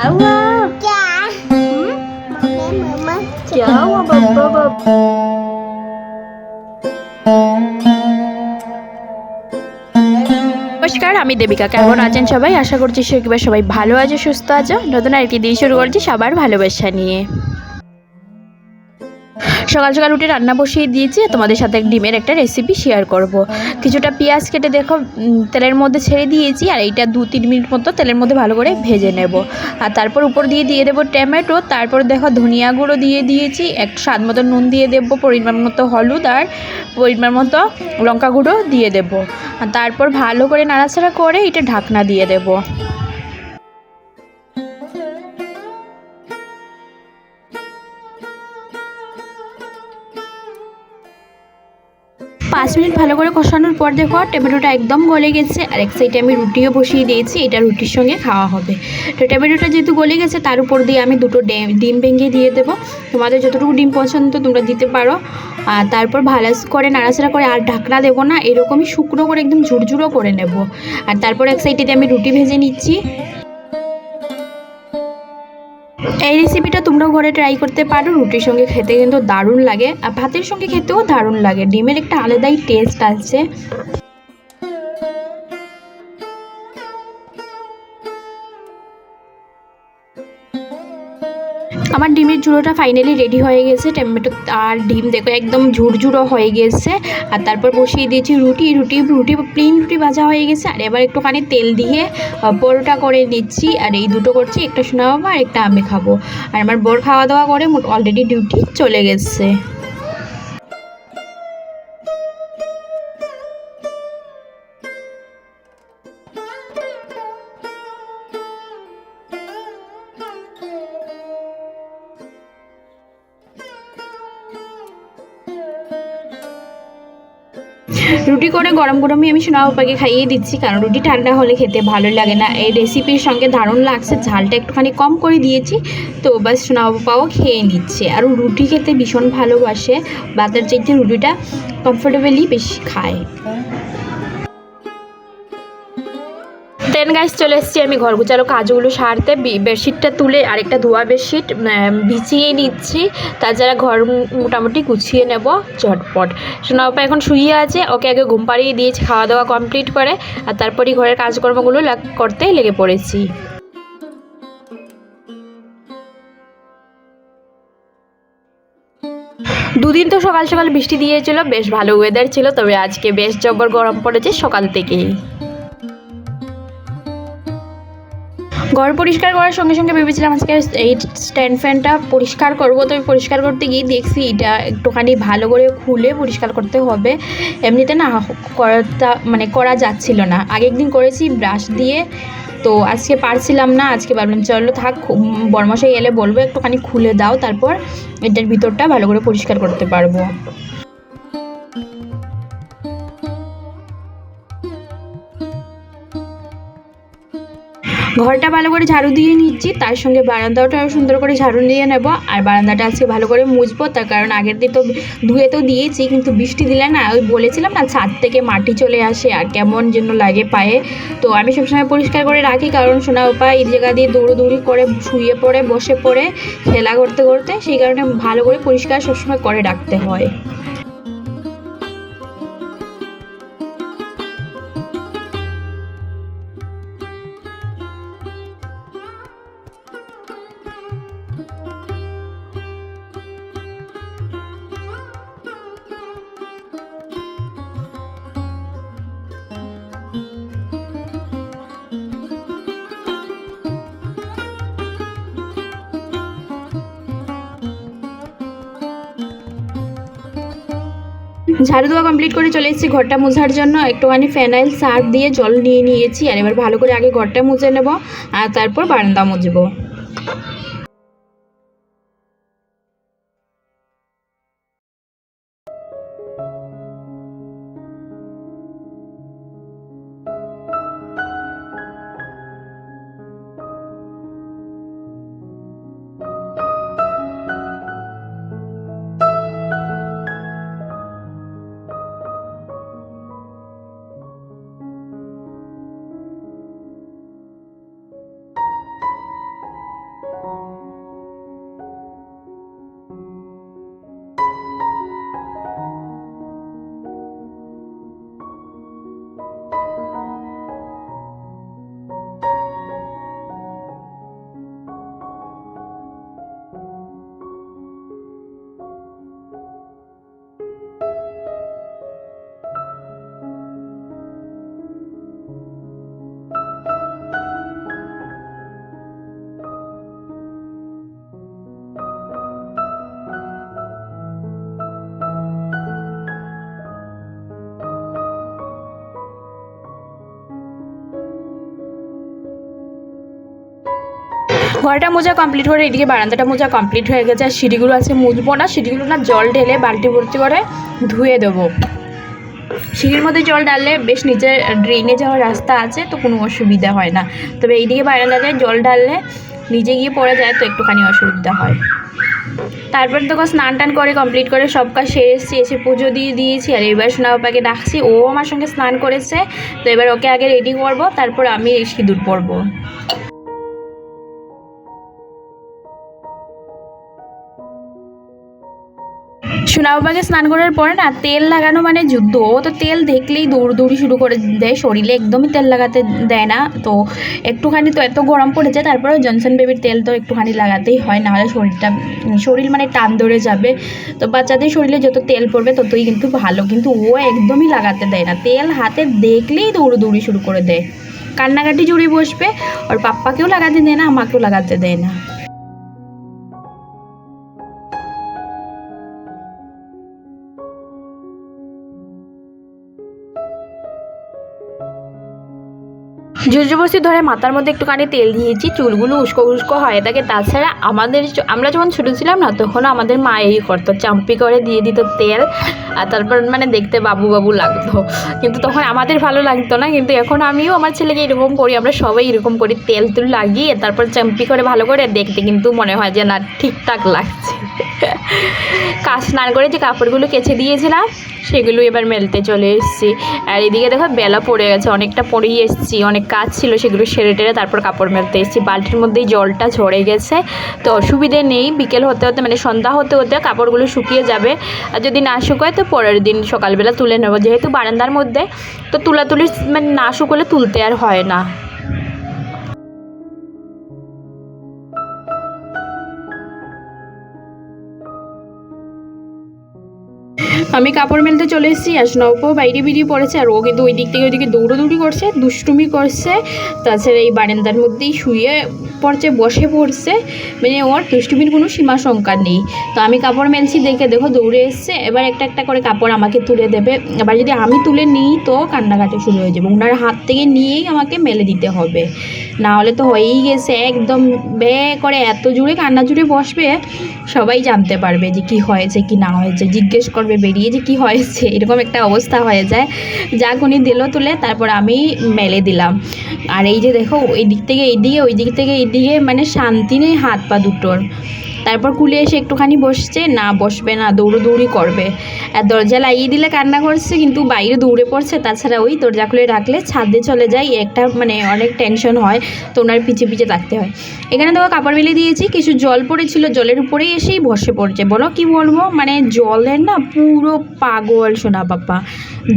Jawa. Ja. Hmm? Mama, mama. Jawa, baba, নমস্কার আমি দেবিকা কেমন আছেন সবাই আশা করছি সবাই ভালো আছে সুস্থ আছে নতুন আরেকটি দিন শুরু করছি সবার ভালোবাসা নিয়ে সকাল সকাল উঠে রান্না বসিয়ে দিয়েছি, তোমাদের সাথে ডিমের একটা রেসিপি শেয়ার করব। কিছুটা পেঁয়াজ কেটে দেখো তেলের মধ্যে ছেড়ে দিয়েছি, আর এইটা দু তিন মিনিট মতো তেলের মধ্যে ভালো করে ভেজে নেব। আর তারপর উপর দিয়ে দিয়ে দেবো টমেটো, তারপর দেখো ধনিয়া গুঁড়ো দিয়ে দিয়েছি, এক স্বাদ মতো নুন দিয়ে দেবো, পরিমাণ মতো হলুদ আর পরিমাণ মতো লঙ্কা গুঁড়ো দিয়ে দেবো। আর তারপর ভালো করে নাড়াচাড়া করে এটা ঢাকনা দিয়ে দেবো। পাঁচ মিনিট ভালো করে কষানোর পর দেখো টমেটোটা একদম গলে গেছে আর এক সাইডে আমি রুটিও বসিয়ে দিয়েছি, এটা রুটির সঙ্গে খাওয়া হবে। তো টমেটোটা যেহেতু গলে গেছে, তার উপর দিয়ে আমি দুটো ডিম ভেঙে দিয়ে দেবো। তোমাদের যতটুকু ডিম পছন্দ তোমরা দিতে পারো। আর তারপর ভালো করে নাড়াচাড়া করে আর ঢাকনা দেবো না, এরকমই শুকনো করে একদম ঝুরঝুরো করে নেব। আর তারপর এক সাইডে আমি রুটি ভেজে নিচ্ছি। এই রেসিপিটা তোমরাও ঘরে ট্রাই করতে পারো। রুটির সঙ্গে খেতে কিন্তু দারুণ লাগে। আর ভাতের সঙ্গে খেতেও দারুণ লাগে। ডিমের একটা আলাদাই টেস্ট আছে আমার ডিমের ঝুড়োটা ফাইনালি রেডি হয়ে গেছে, টমেটো আর ডিম দেখো একদম ঝুরঝুরো হয়ে গেছে। আর তারপর বসিয়ে দিয়েছি রুটি রুটি রুটি প্লেন রুটি ভাজা হয়ে গেছে। আর এবার একটুখানি তেল দিয়ে পরোটা করে নিচ্ছি। আর এই দুটো করছি, একটা শোনা আর একটা আমি খাব। আর আমার বর খাওয়া দাওয়া করে অলরেডি ডিউটি চলে গেছে। রুটি করে গরম গরমই আমি সোনা বাবাকে খাইয়ে দিচ্ছি, কারণ রুটি ঠান্ডা হলে খেতে ভালো লাগে না। এই রেসিপির সঙ্গে দারুণ লাগছে, ঝালটা একটুখানি কম করে দিয়েছি, তো বাস সোনা বাবাও খেয়ে নিচ্ছে। আর রুটি খেতে ভীষণ ভালোবাসে বাতার চাইতে রুটিটা কমফোর্টেবলি বেশি খায়। দেন গাছ চলে এসেছি আমি ঘর গুছালো কাজগুলো সারতে। বেডশিটটা তুলে আরেকটা ধোয়া বেডশিট বিছিয়ে নিচ্ছি। তাছাড়া ঘর মোটামুটি গুছিয়ে নেব, ঝটপট। সোনাপা এখন শুয়ে আছে, ওকে আগে ঘুম পাড়িয়ে দিয়েছি খাওয়া দাওয়া কমপ্লিট করে। আর তারপরই ঘরের কাজকর্মগুলো করতে লেগে পড়েছি। দুদিন তো সকাল সকাল বৃষ্টি দিয়েছিল, বেশ ভালো ওয়েদার ছিল, তবে আজকে বেশ জব্বর গরম পড়েছে সকাল থেকেই। ঘর পরিষ্কার করার সঙ্গে সঙ্গে ভেবেছিলাম আজকে এই স্ট্যান্ড ফ্যানটা পরিষ্কার করব তবে পরিষ্কার করতে গিয়ে দেখছি এটা একটুখানি ভালো করে খুলে পরিষ্কার করতে হবে। এমনিতে না করাটা মানে করা যাচ্ছিল না। আগের দিন করেছি ব্রাশ দিয়ে, তো আজকে পারছিলাম না, আজকে ভাবলাম চলো থাক বরমশাই এলে বলব একটুখানি খুলে দাও, তারপর এটার ভিতরটা ভালো করে পরিষ্কার করতে পারব। ঘরটা ভালো করে ঝাড়ু দিয়ে নিচ্ছি, তার সঙ্গে বারান্দাটাও সুন্দর করে ঝাড়ু দিয়ে নেব। আর বারান্দাটা আজকে ভালো করে মুছবো, তার কারণ আগের দিন তো ধুয়ে তো দিয়েছি, কিন্তু বৃষ্টি দিলে না, ওই বলেছিলাম না, ছাদ থেকে মাটি চলে আসে, আর কেমন যেন লাগে পায়ে। তো আমি সবসময় পরিষ্কার করে রাখি, কারণ সোনা উপা এই জায়গা দিয়ে দৌড়োদৌড়ি করে, শুয়ে পড়ে, বসে পড়ে, খেলা করতে করতে, সেই কারণে ভালো করে পরিষ্কার সবসময় করে রাখতে হয়। ঝাড়ু দেওয়া কমপ্লিট করে চলে এসেছি ঘরটা মোছার জন্য। একটুখানি ফেনাইল, সার্ফ দিয়ে জল নিয়ে নিয়েছি। আর এবার ভালো করে আগে ঘরটা মুছে নেব, আর তারপর বারান্দা মুছবো। ঘরটা মোজা কমপ্লিট করে এদিকে বারান্দাটা মোজা কমপ্লিট হয়ে গেছে, আর সিঁড়িগুলো আছে মুজবো না, সিঁড়িগুলো না জল ঢেলে বালতি ভর্তি করে ধুয়ে দেবো। সিঁড়ির মধ্যে জল ডাললে বেশ নিচে ড্রেনে যাওয়ার রাস্তা আছে, তো কোনো অসুবিধা হয় না। তবে এইদিকে বারান্দাতে জল ডাললে নিজে গিয়ে পড়ে যায়, তো একটুখানি অসুবিধা হয়। তারপর তোকে স্নান টান করে কমপ্লিট করে সব কাজ সেরে এসেছি, এসে পুজো দিয়ে দিয়েছি, আর এবার সোনা বাবাকে ডাকছি, ও আমার সঙ্গে স্নান করেছে, তো এবার ওকে আগে রেডি করব, তারপর আমি সিঁদুর পরবো। সোনা বাবাকে স্নান করার পরে না তেল লাগানো মানে যুদ্ধ। ও তো তেল দেখলেই দৌড়দৌড়ি শুরু করে দেয়, শরীরে একদমই তেল লাগাতে দেয় না। তো একটুখানি তো এত গরম পড়েছে তারপরে জনসন বেবির তেল তো একটুখানি লাগাতেই হয়, নাহলে শরীরটা শরীর মানে টান ধরে যাবে। তো বাচ্চাদের শরীরে যত তেল পড়বে ততই কিন্তু ভালো, কিন্তু ও একদমই লাগাতে দেয় না। তেল হাতে দেখলেই দৌড়দৌড়ি শুরু করে দেয়। কান্নাকাটি জুড়ে বসবে ওর পাপ্পাকেও লাগাতে দেয় না, আমাকেও লাগাতে দেয় না। জোরজবস্তি ধরে মাথার মধ্যে একটুখানি তেল দিয়েছি, চুলগুলো উস্কো উস্কো হয়ে থাকে। তাছাড়া আমাদের আমরা যখন ছোটো ছিলাম না তখন আমাদের মা এই করতো, চাম্পি করে দিয়ে দিত তেল, আর তারপর মানে দেখতে বাবু বাবু লাগতো। কিন্তু তখন আমাদের ভালো লাগতো না, কিন্তু এখন আমিও আমার ছেলেকে এরকম করি, আমরা সবাই এরকম করি, তেল তুল লাগিয়ে তারপর চাম্পি করে ভালো করে দেখতে, কিন্তু মনে হয় যে না, ঠিকঠাক লাগছে। কাজ স্নান করে যে কাপড়গুলো কেচে দিয়েছিলাম, সেগুলো এবার মেলতে চলে এসেছি। আর এদিকে দেখো বেলা পড়ে গেছে, অনেকটা পরেই এসেছি। অনেক কাজ ছিল, সেগুলো সেরে টেরে তারপর কাপড় মেলতে এসেছি। বালতির মধ্যেই জলটা ঝরে গেছে। তো অসুবিধে নেই, বিকেল হতে হতে মানে সন্ধ্যা হতে হতে কাপড়গুলো শুকিয়ে যাবে। আর যদি না শুকায়, তো পরের দিন সকালবেলা তুলে নেব। যেহেতু বারান্দার মধ্যে, তো তুলাতুলি মানে না শুকলে তুলতে আর হয় না। আমি কাপড় মেলতে চলে এসেছি, আর স্নৌপও বাইরে বেরিয়ে পড়েছে, আর ও কিন্তু ওই দিক থেকে ওইদিকে দৌড়োদৌড়ি করছে, দুষ্টুমি করছে, তাছাড়া এই বারান্দার মধ্যেই শুয়ে পড়ছে বসে পড়ছে মানে ওর দুষ্টুমির কোনো সীমা সংখ্যা নেই। তো আমি কাপড় মেলছি, দেখে দেখো দৌড়ে এসছে, এবার একটা একটা করে কাপড় আমাকে তুলে দেবে। এবার যদি আমি তুলে নিই তো কান্নাকাটি শুরু হয়ে যাবে। ওনার হাত থেকে নিয়েই আমাকে মেলে দিতে হবে। না হলে তো হয়েই গেছে, একদম বে করে এত জুড়ে কান্না জুড়ে বসবে, সবাই জানতে পারবে যে কি হয়েছে, কি না হয়েছে। জিজ্ঞেস করবে বেরিয়ে যে কি হয়েছে, এরকম একটা অবস্থা হয়ে যায়। যা উনি দিল তুলে, তারপর আমি মেলে দিলাম। আর এই যে দেখো এই দিক থেকে এই দিকে, ওই দিক থেকে এই দিকে মানে শান্তি নেই হাত পা দুটোর। তারপর কুলে এসে একটুখানি বসছে, না বসবে না, দৌড়োদৌড়ি করবে। আর দরজা লাগিয়ে দিলে কান্না করছে, কিন্তু বাইরে দৌড়ে পড়ছে, তাছাড়া ওই দরজা খুলে রাখলে ছাদে চলে যায় একটা মানে অনেক টেনশন হয়, তো ওনার পিছে পিছে থাকতে হয়। এখানে দেখো কাপড় মেলে দিয়েছি, কিছু জল পড়েছিল, জলের উপরেই এসেই বসে পড়ছে। বলো কি বলব মানে জলের না পুরো পাগল সোনা বাবা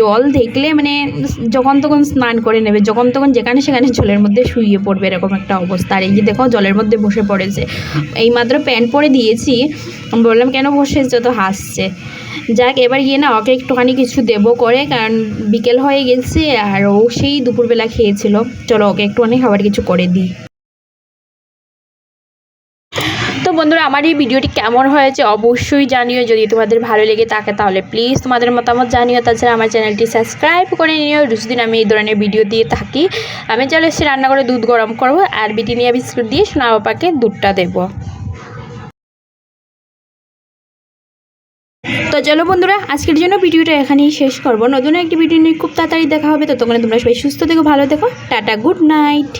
জল দেখলে মানে যখন তখন স্নান করে নেবে, যখন তখন যেখানে সেখানে জলের মধ্যে শুয়ে পড়বে, এরকম একটা অবস্থা। আর এই যে দেখো জলের মধ্যে বসে পড়েছে। এই মাত্র প্যান্ট পরে দিয়েছি। বললাম, কেন বসে তো হাসছে। যাক, এবার গিয়ে না ওকে একটুখানি কিছু দেবো করে, কারণ বিকেল হয়ে গেছে আর ও সেই দুপুরবেলা খেয়েছিল। চলো ওকে একটুখানি খাবার কিছু করে দিই। তো বন্ধুরা, আমার এই ভিডিওটি কেমন হয়েছে অবশ্যই জানিও। যদি তোমাদের ভালো লেগে থাকে, তাহলে প্লিজ তোমাদের মতামত জানিও। তাছাড়া আমার চ্যানেলটি সাবস্ক্রাইব করে নিও। রুজদিন আমি এই ধরনের ভিডিও দিয়ে থাকি। আমি চলে এসেছি রান্না করে দুধ গরম করব আর বিটিনিয়া বিস্কুট দিয়ে সোনা বাপাকে দুধটা দেবো। তো চলো বন্ধুরা, আজকের জন্য ভিডিওটা এখানেই শেষ করব। নতুন একটি ভিডিও নিয়ে খুব তাড়াতাড়ি দেখা হবে ততক্ষণে তোমরা তোমরা সবাই সুস্থ থেকো, ভালো দেখো টাটা, গুড নাইট।